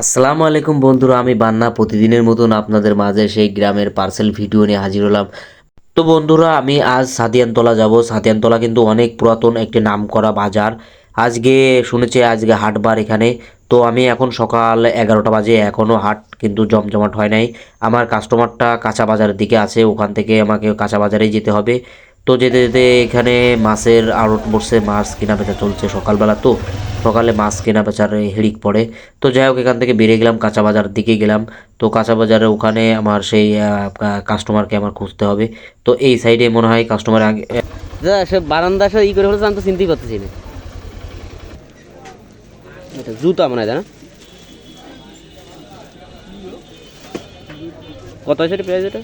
আসসালামু আলাইকুম বন্ধুরা, আমি বান্না। প্রতিদিনের মতন আপনাদের মাঝে সেই গ্রামের পার্সেল ভিডিও নিয়ে হাজির হলাম। তো বন্ধুরা, আমি আজ সাতিয়ানতলা যাব। সাতিয়ানতলা কিন্তু অনেক পুরাতন একটি নামকরা বাজার। আজকে শুনেছি, আজকে হাটবার এখানে। তো আমি এখন সকাল এগারোটা বাজে এখনও হাট কিন্তু জমজমাট হয় নাই। আমার কাস্টমারটা কাঁচা বাজারের দিকে আছে, ওখান থেকে আমাকে কাঁচা বাজারেই যেতে হবে। তো যেতে যেতে এখানে মাছের আড়ট বসছে মাছ কেনা বেচা চলছে সকালবেলা তো। সকালে মাছ কেনা বেচার হিড়িক পড়ে। তো যাই হোক, এখান থেকে বেরিয়ে গেলাম কাঁচা বাজার দিকে গেলাম। তো কাঁচা বাজারে ওখানে আমার সেই কাস্টমারকে আমার খুঁজতে হবে। তো এই সাইডে মনে হয় কাস্টমার আগে সে বারান্দা সে ই করে হলে আমি তো চিনতেই পারতেছি না। জুতা মনে হয়, তাই না? কত আছে প্রাইস এটা?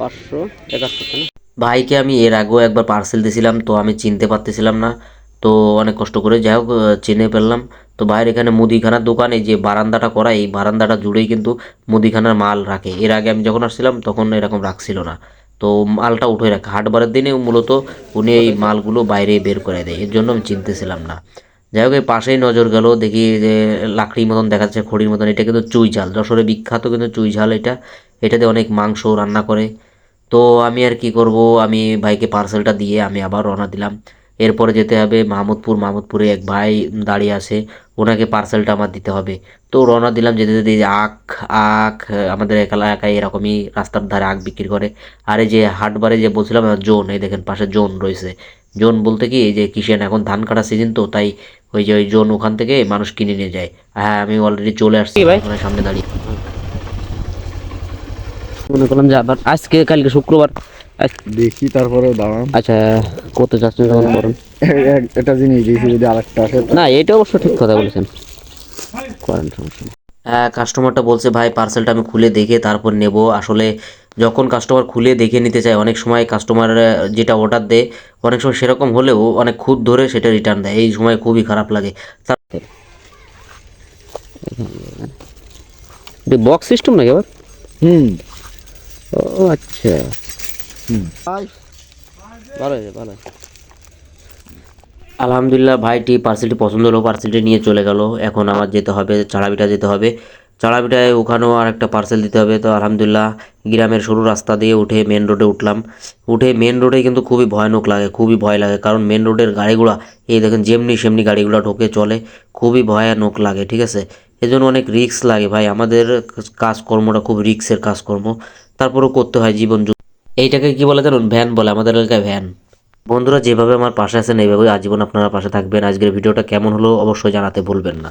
পাঁচশো, একাত্তর না? ভাইকে আমি এর আগেও একবার পার্সেল দিয়েছিলাম, তো আমি চিনতে পারতেছিলাম না, তো অনেক কষ্ট করে যাই হোক চিনে ফেললাম। তো ভাইয়ের এখানে মুদিখানার দোকানে যে বারান্দাটা করা, এই বারান্দাটা জুড়েই কিন্তু মুদিখানার মাল রাখে। এর আগে আমি যখন আসছিলাম, তখন এরকম রাখছিল না। তো মালটা উঠে রাখে। হাটবারের দিনে মূলত উনি এই মালগুলো বাইরে বের করে দেয়, এর জন্য আমি চিনতেছিলাম না। যাই হোক, এই পাশেই নজর গেল, দেখি যে লাকড়ির মতন দেখাচ্ছে, খড়ির মতন। এটা কিন্তু চুই ঝাল, যশোরে বিখ্যাত কিন্তু চুই ঝাল এটা। এটাতে অনেক মাংস রান্না করে। তো আমি আর কি করব? আমি ভাইকে পার্সেলটা দিয়ে আমি আবার রওনা দিলাম। এরপরে যেতে হবে মাহমুদপুর। মাহমুদপুরে এক ভাই দাঁড়িয়ে আছে। ওনাকে পার্সেলটা আমার দিতে হবে। তো রওনা দিলাম যেতে যেতে আখ আখ আমাদের এলাকায় এরকমই রাস্তার ধারে আখ বিক্রি করে। আর এই যে হাটবারে যে বলছিলাম জোন এই দেখেন পাশে জোন রয়েছে। জোন বলতে কি এই যে কিষেন এখন ধান কাটা সিজন তো তাই ওই যে ওই জোন ওখান থেকে মানুষ কিনে নিয়ে যায়। হ্যাঁ আমি অলরেডি চলে আসছি। ভাই? ওখানে সামনে দাঁড়িয়ে। মনে করলাম যে আবার আজকে কালকে শুক্রবার। দেখি তারপরে দাঁড়ান। আচ্ছা করতে চাচ্ছেন তখন করেন এক- একটা জিনিস দেখি যদি আরেকটা আসে। না এটা অবশ্য ঠিক কথা বলেছেন। করেন সমস্যা হ্যাঁ কাস্টমারটা বলছে ভাই পার্সেলটা আমি খুলে দেখে তারপর নেব। আসলে যখন কাস্টমার খুলে দেখে নিতে চায় অনেক সময় কাস্টমার যেটা অর্ডার দেয় অনেক সময় সেরকম হলেও অনেক খুদ ধরে সেটা রিটার্ন দেয়। এই সময় খুবই খারাপ লাগে। বক্স সিস্টেম নাকি আবার? হুম। ও আচ্ছা। আলহামদুলিল্লাহ, ভাইটি পার্সেলটি পছন্দ হলো পার্সেলটি নিয়ে চলে গেল। এখন আমার যেতে হবে, চাড়াবিটা যেতে হবে। চাড়াবিটায় ওখানেও আর একটা পার্সেল দিতে হবে। তো আলহামদুলিল্লাহ, গ্রামের সরু রাস্তা দিয়ে উঠে মেন রোডে উঠলাম। উঠে মেন রোডে কিন্তু খুবই ভয়ানক লাগে, খুবই ভয় লাগে। কারণ মেন রোডের গাড়িগুলো, এই দেখেন যেমনি সেমনি গাড়িগুলো ঢোকে, চলে। খুবই ভয়ানক লাগে, ঠিক আছে? এজন্য অনেক রিক্স লাগে ভাই। আমাদের কাজকর্মটা খুব রিক্সের কাজকর্ম। তারপরেও করতে হয় জীবন। এইটাকে কি বলে জানুন? ভ্যান বলে, আমাদের এলাকায় ভ্যান বন্ধুরা, যেভাবে আমার পাশে আছেন এইভাবে আজীবন আপনারা পাশে থাকবেন। আজকের ভিডিওটা কেমন হলো অবশ্যই জানাতে ভুলবেন না।